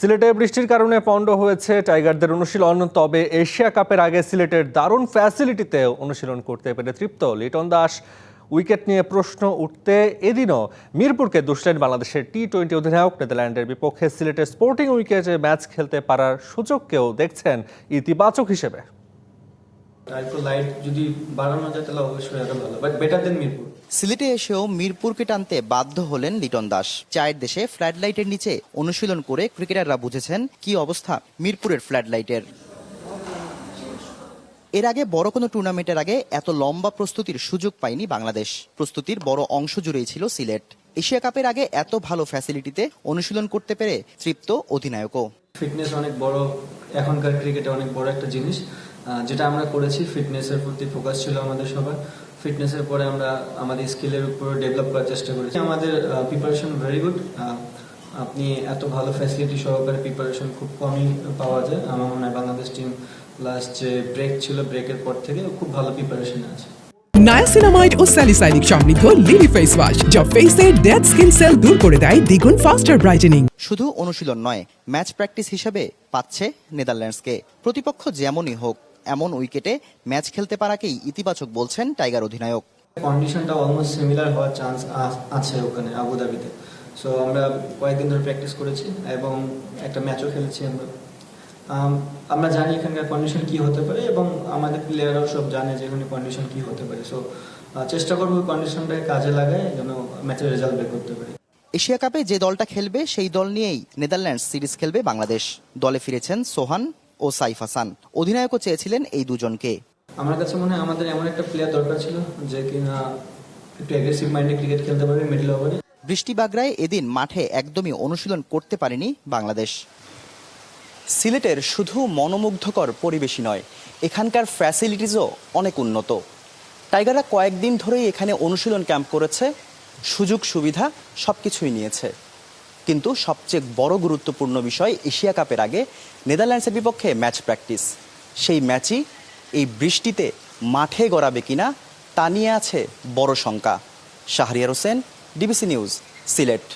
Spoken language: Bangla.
সিলেটে বৃষ্টির কারণে পণ্ড হয়েছে টাইগারদের অনুশীলন, তবে এশিয়া কাপের আগে সিলেটের দারুণ ফ্যাসিলিটিতে অনুশীলন করতে পেরে তৃপ্ত লিটন দাস। উইকেট নিয়ে প্রশ্ন উঠতে এদিনও মিরপুরকে দুষলেন বাংলাদেশের টি টোয়েন্টি অধিনায়ক, নেদারল্যান্ডের বিপক্ষে সিলেটের স্পোর্টিং উইকেটে ম্যাচ খেলতে পারার সুযোগকেও দেখছেন ইতিবাচক হিসেবে। আর একটু লাইট যদি বাড়ানো যায় তাহলে অবশ্যই আরও ভালো। But better then Mirpur. সিলেটে এসেও মিরপুরকে টানতে বাধ্য হলেন লিটন দাস। চায়ের দেশে ফ্ল্যাড লাইটের নিচে অনুশীলন করে ক্রিকেটাররা বুঝেছেন কি অবস্থা মিরপুরের ফ্ল্যাড লাইটের। এর আগে বড় কোনো টুর্নামেন্টের আগে এত লম্বা প্রস্তুতির সুযোগ পায়নি বাংলাদেশ। প্রস্তুতির বড় অংশ জুড়েই ছিল সিলেট। এশিয়া কাপের আগে এত ভালো ফ্যাসিলিটিতে অনুশীলন করতে পেরে তৃপ্ত অধিনায়কও। ফিটনেস অনেক বড় এখনকার ক্রিকেটে অনেক বড় একটা জিনিস। যেটা আমরা করেছি ফিটনেসের প্রতি ফোকাস ছিল আমাদের সবার। ফিটনেসের পরে আমরা আমাদের স্কিলের উপর ডেভেলপ করার চেষ্টা করেছি। আমাদের প্রিপারেশন ভেরি গুড আপনি এত ভালো ফ্যাসিলিটি সহকারে প্রিপারেশন খুব কমই পাওয়া যায়। আমার মনে হয় বাংলাদেশ টিম লাস্ট যে ব্রেক ছিল ব্রেকের পর থেকে খুব ভালো প্রিপারেশন আছে। নায়াসিনামাইড ও স্যালিসাইনিক সমৃদ্ধ লিলি ফেস ওয়াশ যা ফেসের ডেড স্কিন সেল দূর করে দেয় দ্বিগুণ ফাস্টার ব্রাইটেনিং শুধু অনুশীলন নয় ম্যাচ প্র্যাকটিস হিসেবে পাচ্ছে নেদারল্যান্ডসকে প্রতিপক্ষ যেমনই হোক এমন উইকেটে ম্যাচ খেলতে পারাকেই ইতিবাচক বলছেন টাইগার অধিনায়ক। কন্ডিশনটা অলমোস্ট সিমিলার হওয়ার চান্স আছে ওখানে আবুধাবিতে। সো আমরা কয়েকদিন ধরে প্র্যাকটিস করেছি এবং একটা ম্যাচও খেলেছি আমরা। আমরা জানি এখানকার কন্ডিশন কি হতে পারে এবং আমাদের প্লেয়াররাও সব জানে যে এখানে কন্ডিশন কি হতে পারে। সো চেষ্টা করব কন্ডিশনটাকে কাজে লাগায় যেন ম্যাচের রেজাল্ট বের করতে পারি। এশিয়া কাপে যে দলটা খেলবে সেই দল নিয়েই নেদারল্যান্ডস সিরিজ খেলবে বাংলাদেশ। দলে ফিরেছেন সোহান ও সাইফ হাসান অধিনায়কও চেয়েছিলেন এই দুজনকে। আমার কাছে মনে হয় আমাদের এমন একটা প্লেয়ার দরকার ছিল যে কিনা একটু অ্যাগ্রেসিভ মাইন্ডে ক্রিকেট খেলতে পারবে মিডল ওভারে বৃষ্টি বাগড়ায় এদিন মাঠে একদমই অনুশীলন করতে পারেনি বাংলাদেশ। সিলেটের শুধু মনোমুগ্ধকর পরিবেশই নয় এখানকার ফ্যাসিলিটিসও অনেক উন্নত। টাইগাররা কয়েকদিন ধরেই এখানে অনুশীলন ক্যাম্প করেছে সুযোগ সুবিধা সব কিছুই নিয়েছে। কিন্তু সবচেয়ে বড় গুরুত্বপূর্ণ বিষয় এশিয়া কাপের আগে নেদারল্যান্ডসের বিপক্ষে ম্যাচ প্র্যাকটিস। সেই ম্যাচই এই বৃষ্টিতে মাঠে গড়াবে কিনা তা নিয়ে আছে বড় শঙ্কা। Shahriar Hossain, DBC news, Sylhet.